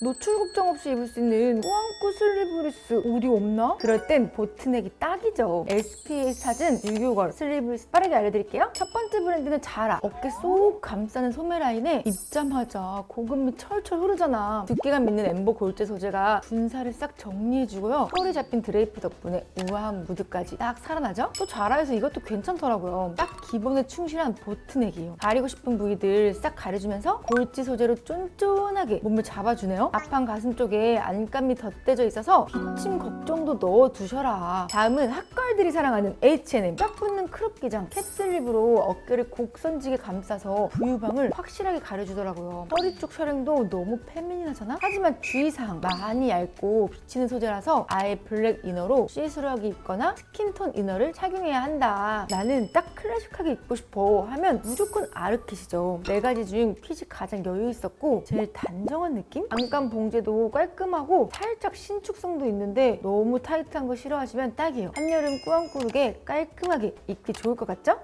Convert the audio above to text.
노출 걱정 없이 입을 수 있는 꾸안꾸 슬리브리스 어디 없나? 그럴 땐 보트넥이 딱이죠. SPA에서 찾은 유교걸 슬리브리스 빠르게 알려드릴게요. 첫 번째 브랜드는 자라. 어깨 쏙 감싸는 소매 라인에 입자마자 고급미 철철 흐르잖아. 두께감 있는 엠보 골재 소재가 분사를 싹 정리해주고요. 털이 잡힌 드레이프 덕분에 우아한 무드까지 딱 살아나죠? 또 자라에서 이것도 괜찮더라고요. 딱 기본에 충실한 보트넥이에요. 가리고 싶은 부위들 싹 가려주면서 골지 소재로 쫀쫀하게 몸을 잡아주네요. 앞판 가슴 쪽에 안감이 덧대져 있어서 기침 걱정도 넣어두셔라. 다음은 핫걸 들이 사랑하는 H&M. 쫙 붙는 크롭 기장 캡슬립으로 어깨를 곡선지게 감싸서 부유방을 확실하게 가려주더라고요. 허리 쪽 셔링도 너무 페미닌하잖아? 하지만 주의사항 많이 얇고 비치는 소재라서 아예 블랙 이너로 시스루하게 입거나 스킨톤 이너를 착용해야 한다. 나는 딱 클래식하게 입고 싶어 하면 무조건 아르켓이죠. 네 가지 중 핏이 가장 여유 있었고 제일 단정한 느낌? 안감 봉제도 깔끔하고 살짝 신축성도 있는데 너무 타이트한 거 싫어하시면 딱이에요. 한여름 꾸안꾸룩에 깔끔하게 입기 좋을 것 같죠?